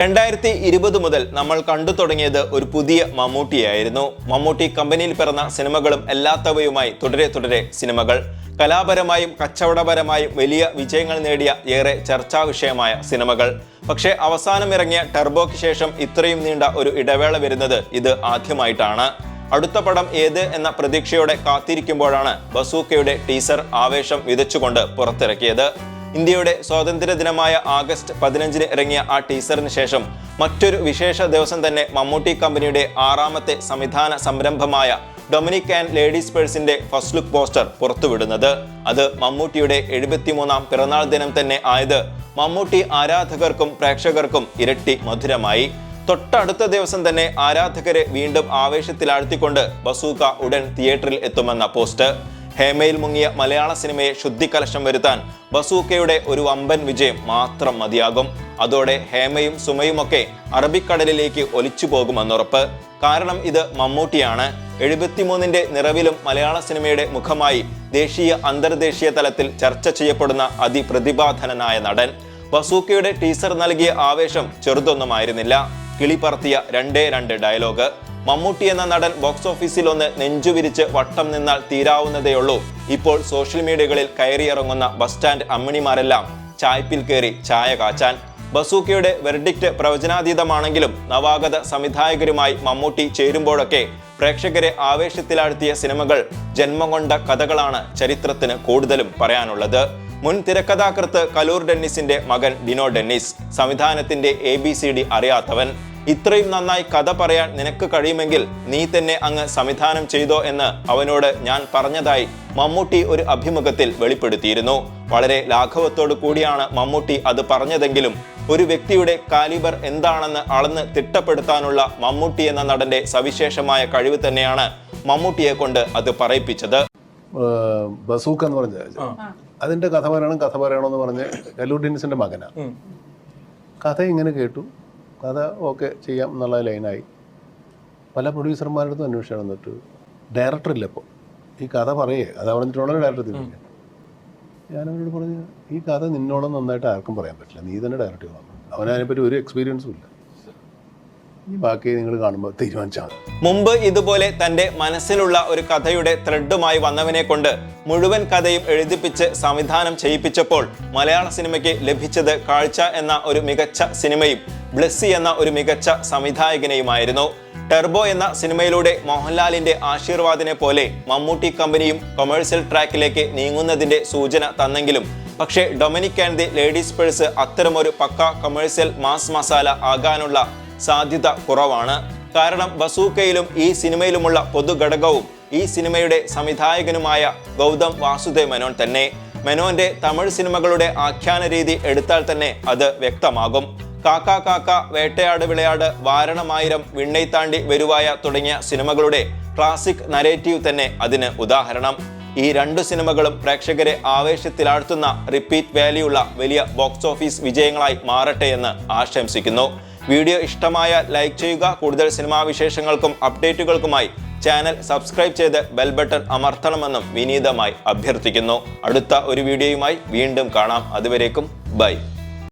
രണ്ടായിരത്തി ഇരുപത് മുതൽ നമ്മൾ കണ്ടു തുടങ്ങിയത് ഒരു പുതിയ മമ്മൂട്ടിയായിരുന്നു. മമ്മൂട്ടി കമ്പനിയിൽ പിറന്ന സിനിമകളും എല്ലാത്തവയുമായി തുടരെ തുടരെ സിനിമകൾ. കലാപരമായും കച്ചവടപരമായും വലിയ വിജയങ്ങൾ നേടിയ ഏറെ ചർച്ചാ വിഷയമായ സിനിമകൾ. പക്ഷേ അവസാനം ഇറങ്ങിയ ടെർബോയ്ക്ക് ശേഷം ഇത്രയും നീണ്ട ഒരു ഇടവേള വരുന്നത് ഇത് ആദ്യമായിട്ടാണ്. അടുത്ത പടം ഏത് എന്ന പ്രതീക്ഷയോടെ കാത്തിരിക്കുമ്പോഴാണ് ബസൂക്കയുടെ ടീസർ ആവേശം വിതച്ചുകൊണ്ട് പുറത്തിറക്കിയത്. ഇന്ത്യയുടെ സ്വാതന്ത്ര്യ ദിനമായ ആഗസ്റ്റ് പതിനഞ്ചിന് ഇറങ്ങിയ ആ ടീസറിന് ശേഷം മറ്റൊരു വിശേഷ ദിവസം തന്നെ മമ്മൂട്ടി കമ്പനിയുടെ ആറാമത്തെ സംവിധാന സംരംഭമായ ഡൊമിനിക് ആൻഡ് ലേഡീസ് പേഴ്സിന്റെ ഫസ്റ്റ് ലുക്ക് പോസ്റ്റർ പുറത്തുവിടുന്നത്. അത് മമ്മൂട്ടിയുടെ എഴുപത്തിമൂന്നാം പിറന്നാൾ ദിനം തന്നെ ആയത് മമ്മൂട്ടി ആരാധകർക്കും പ്രേക്ഷകർക്കും ഇരട്ടി മധുരമായി. തൊട്ടടുത്ത ദിവസം തന്നെ ആരാധകരെ വീണ്ടും ആവേശത്തിലാഴ്ത്തിക്കൊണ്ട് ബസൂക്ക ഉടൻ തിയേറ്ററിൽ എത്തുമെന്ന പോസ്റ്റ് ഹേമയിൽ മുങ്ങിയ മലയാള സിനിമയെ ശുദ്ധിക്കലശം വരുത്താൻ ബസൂക്കയുടെ ഒരു വമ്പൻ വിജയം മാത്രം മതിയാകും. അതോടെ ഹേമയും സുമയുമൊക്കെ അറബിക്കടലിലേക്ക് ഒലിച്ചു പോകുമെന്നുറപ്പ്. കാരണം ഇത് മമ്മൂട്ടിയാണ്. എഴുപത്തിമൂന്നിന്റെ നിറവിലും മലയാള സിനിമയുടെ മുഖമായി ദേശീയ അന്തർദേശീയ തലത്തിൽ ചർച്ച ചെയ്യപ്പെടുന്ന അതിപ്രതിഭാധനനായ നടൻ. ബസൂക്കയുടെ ടീസർ നൽകിയ ആവേശം ചെറുതൊന്നുമായിരുന്നില്ല. കിളിപ്പറത്തിയ രണ്ടേ രണ്ട് ഡയലോഗ്. മമ്മൂട്ടി എന്ന നടൻ ബോക്സ് ഓഫീസിൽ ഒന്ന് നെഞ്ചുവിരിച്ച് വട്ടം നിന്നാൽ തീരാവുന്നതേയുള്ളൂ. ഇപ്പോൾ സോഷ്യൽ മീഡിയകളിൽ കയറിയിറങ്ങുന്ന ബസ് സ്റ്റാൻഡ് അമ്മിണിമാരെല്ലാം ചായ്പിൽ കയറി ചായ കാച്ചാൻ. ബസൂക്കയുടെ വെർഡിക്റ്റ് പ്രവചനാതീതമാണെങ്കിലും നവാഗത സംവിധായകരുമായി മമ്മൂട്ടി ചേരുമ്പോഴൊക്കെ പ്രേക്ഷകരെ ആവേശത്തിലാഴ്ത്തിയ സിനിമകൾ ജന്മം കൊണ്ട കഥകളാണ് ചരിത്രത്തിന് കൂടുതലും പറയാനുള്ളത്. മുൻ തിരക്കഥാകൃത്ത് കലൂർ ഡെന്നിസിന്റെ മകൻ ഡിനോ ഡെന്നിസ് സംവിധാനത്തിന്റെ എ ബി സി ഡി അറിയാത്തവൻ ഇത്രയും നന്നായി കഥ പറയാൻ നിനക്ക് കഴിയുമെങ്കിൽ നീ തന്നെ അങ്ങ് സംവിധാനം ചെയ്തോ എന്ന് അവനോട് ഞാൻ പറഞ്ഞതായി മമ്മൂട്ടി ഒരു അഭിമുഖത്തിൽ വെളിപ്പെടുത്തിയിരുന്നു. വളരെ ലാഘവത്തോടു കൂടിയാണ് മമ്മൂട്ടി അത് പറഞ്ഞതെങ്കിലും ഒരു വ്യക്തിയുടെ കാലിബർ എന്താണെന്ന് അളന്ന് തിട്ടപ്പെടുത്താനുള്ള മമ്മൂട്ടി എന്ന നടന്റെ സവിശേഷമായ കഴിവ് തന്നെയാണ് മമ്മൂട്ടിയെ കൊണ്ട് അത് പറയിപ്പിച്ചത്. ബസൂക്ക എന്ന് പറഞ്ഞ അതിന്റെ കഥ പറയണം കഥ പറയണമെന്ന് പറഞ്ഞ് കല്ലൂർ മകനാണ് കഥ ഇങ്ങനെ കേട്ടു. കഥ ഓക്കെ ചെയ്യാം എന്നുള്ള ലൈനായി. പല പ്രൊഡ്യൂസർമാരുടെ അടുത്തും അന്വേഷിച്ചാണ് എന്നിട്ട് ഡയറക്ടർ ഇല്ല ഇപ്പോൾ ഈ കഥ പറയേ കഥ പറഞ്ഞിട്ടുള്ള ഡയറക്ടർ തിരിഞ്ഞു ഞാൻ അവനോട് പറഞ്ഞു ഈ കഥ നിന്നോളം നന്നായിട്ട് ആർക്കും പറയാൻ പറ്റില്ല. നീ തന്നെ ഡയറക്റ്റ് ചെയ്യണം അവനതിനെപ്പറ്റി അതിനെപ്പറ്റി ഒരു എക്സ്പീരിയൻസും ഇല്ല. ഈ ബാക്കി നിങ്ങൾ കാണുമ്പോൾ തീരുമാനിച്ചാൽ മുമ്പ് ഇതുപോലെ തന്റെ മനസ്സിലുള്ള ഒരു കഥയുടെ ത്രെഡുമായി വന്നവനെ കൊണ്ട് മുഴുവൻ കഥയും എഴുതിപ്പിച്ച് സംവിധാനം ചെയ്യിപ്പിച്ചപ്പോൾ മലയാള സിനിമയ്ക്ക് ലഭിച്ചത് കാഴ്ച എന്ന ഒരു മികച്ച സിനിമയും ബ്ലെസ്സി എന്ന ഒരു മികച്ച സംവിധായകനെയുമായിരുന്നു. ടെർബോ എന്ന സിനിമയിലൂടെ മോഹൻലാലിന്റെ ആശീർവാദിനെ പോലെ മമ്മൂട്ടി കമ്പനിയും കൊമേഴ്സ്യൽ ട്രാക്കിലേക്ക് നീങ്ങുന്നതിന്റെ സൂചന തന്നെങ്കിലും പക്ഷേ Dominic and the ladies purse അത്തരമൊരു പക്ക കൊമേഴ്സ്യൽ മാസ് മസാല ആകാനുള്ള സാധ്യത കുറവാണ്. കാരണം ബസൂക്കയിലും ഈ സിനിമയിലുമുള്ള പൊതുഘടകവും ഈ സിനിമയുടെ സംവിധായകനുമായ ഗൗതം വാസുദേവ് മേനോൻ തന്നെ. മേനോന്റെ തമിഴ് സിനിമകളുടെ ആഖ്യാന രീതി എടുത്താൽ തന്നെ അത് വ്യക്തമാകും. കാക്ക കാക്ക വേട്ടയാട് വിളയാട് വാരണമായിരം വിണ്ണൈത്താണ്ടി വരുവായ തുടങ്ങിയ സിനിമകളുടെ ക്ലാസിക് നരേറ്റീവ് തന്നെ അതിന് ഉദാഹരണം. ഈ രണ്ട് സിനിമകളും പ്രേക്ഷകരെ ആവേശത്തിലാഴ്ത്തുന്ന റിപ്പീറ്റ് വാല്യുള്ള വലിയ ബോക്സ് ഓഫീസ് വിജയങ്ങളായി മാറട്ടെ എന്ന് ആശംസിക്കുന്നു. വീഡിയോ ഇഷ്ടമായ ലൈക്ക് ചെയ്യുക. കൂടുതൽ സിനിമാ വിശേഷങ്ങൾക്കും അപ്ഡേറ്റുകൾക്കുമായി ചാനൽ സബ്സ്ക്രൈബ് ചെയ്ത് ബെൽ ബട്ടൺ അമർത്തണമെന്നും വിനീതമായി അഭ്യർത്ഥിക്കുന്നു. അടുത്ത ഒരു വീഡിയോയുമായി വീണ്ടും കാണാം. അതുവരേക്കും ബൈ